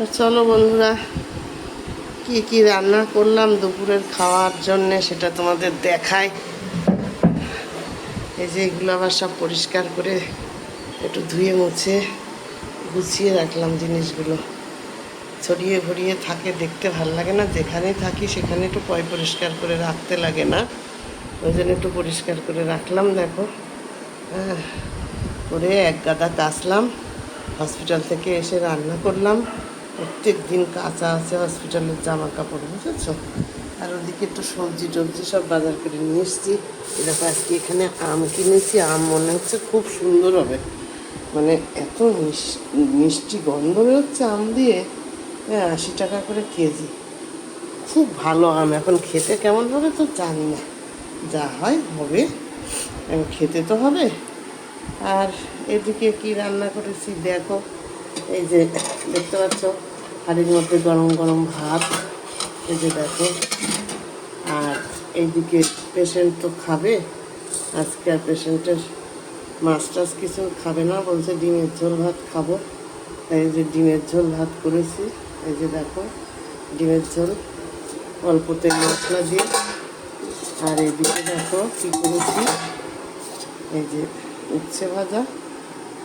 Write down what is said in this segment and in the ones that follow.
তো চলো বন্ধুরা, কি কি রান্না করলাম দুপুরের খাওয়ার জন্যে সেটা তোমাদের দেখায় এই যে এগুলো আবার সব পরিষ্কার করে একটু ধুয়ে মুছে গুছিয়ে রাখলাম জিনিসগুলো। ছড়িয়ে ভরিয়ে থাকে, দেখতে ভালো লাগে না। যেখানেই থাকি সেখানে একটু পয় পরিষ্কার করে রাখতে লাগে না। ওই জন্য একটু পরিষ্কার করে রাখলাম, দেখো। করে এক গাদা কাচলাম হসপিটাল থেকে এসে রান্না করলাম। প্রত্যেক দিন কাঁচা আছে হসপিটালের জামা কাপড় বুঝেছ? আর ওদিকে একটু সবজি টবজি সব বাজার করে নিয়ে এসেছি। এরকম আজকে এখানে আম কিনেছি। আম মনে হচ্ছে খুব সুন্দর হবে। মানে এত মিষ্টি গন্ধ বেরোচ্ছে আম দিয়ে। হ্যাঁ আশি টাকা করে কেজি। খুব ভালো আম। এখন খেতে কেমন হবে তো জানি না। যা হয় হবে। খেতে তো হবে। আর এদিকে কি রান্না করেছি দেখো। এই যে দেখতে পাচ্ছ হাড়ির মধ্যে গরম গরম ভাত, এই যে দেখো। আর এইদিকে পেশেন্ট তো খাবে। আজকে আর পেশেন্টের মাছ টাছ কিছু খাবে না, বলছে ডিমের ঝোল ভাত খাব। তাই যে ডিমের ঝোল ভাত করেছি। এই যে দেখো, ডিমের ঝোল। অল্প তেল মশলা দিয়ে। আর এইদিকে দেখো কী করেছি। এই যে উচ্ছে ভাজা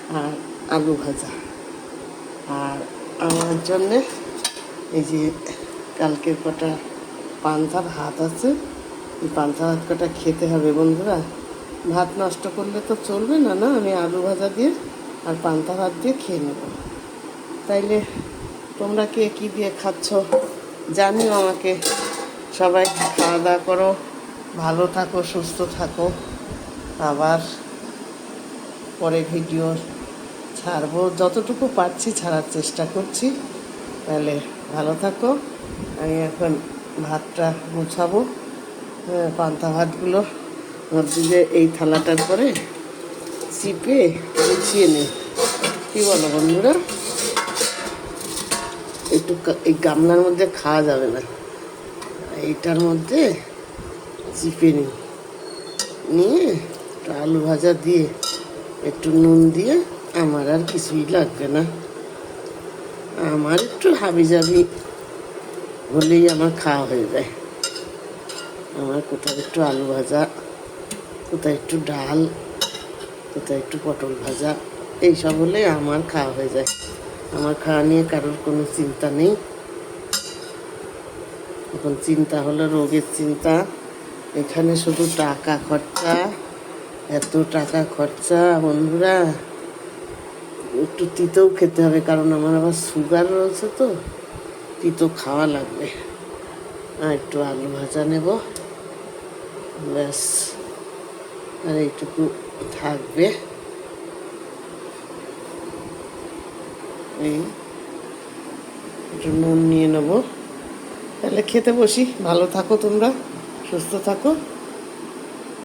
আর আলু ভাজা। আর আমার জন্যে এই যে কালকের কটা পান্তা ভাত আছে, এই পান্তা ভাত কটা খেতে হবে বন্ধুরা। ভাত নষ্ট করলে তো চলবে না না? আমি আলু ভাজা দিয়ে আর পান্তা ভাত দিয়ে খেয়ে নেব। তাইলে তোমরা কে কী দিয়ে খাচ্ছ জানিও আমাকে। সবাই খাওয়া দাওয়া করো, ভালো থাকো, সুস্থ থাকো। আবার পরে ভিডিও ছাড়বো। যতটুকু পারছি ছাড়ার চেষ্টা করছি। তাহলে ভালো থাকো। আমি এখন ভাতটা হ্যাঁ, পান্তা ভাতগুলো ভাবছি যে এই থালাটার পরে চিপে গুছিয়ে নে কি বলো বন্ধুরা? একটু এই গামলার মধ্যে খাওয়া যাবে না। এইটার মধ্যে চিপে নিই। নিয়ে আলু ভাজা দিয়ে একটু নুন দিয়ে আমার আর কিছুই লাগবে না। আমার একটু হাবি জাবি হলেই আমার খাওয়া হয়ে যায়। আমার কোথাও একটু আলু ভাজা, কোথায় একটু ডাল, কোথায় একটু পটল ভাজা, এইসব হলে আমার খাওয়া হয়ে যায়। আমার খাওয়া নিয়ে কারোর কোনো চিন্তা নেই। এখন চিন্তা হলো রোগের চিন্তা। এখানে শুধু টাকা খরচা, এত টাকা খরচা, বন্ধুরা। একটু তিতেও খেতে হবে, কারণ আমার আবার সুগার রয়েছে তো, তিতো খাওয়া লাগবে। আর একটু আলু ভাজা নেব, ব্যাস। আর এইটুকু থাকবে। এই, একটু নুন নিয়ে নেব। তাহলে খেতে বসি। ভালো থাকো তোমরা, সুস্থ থাকো।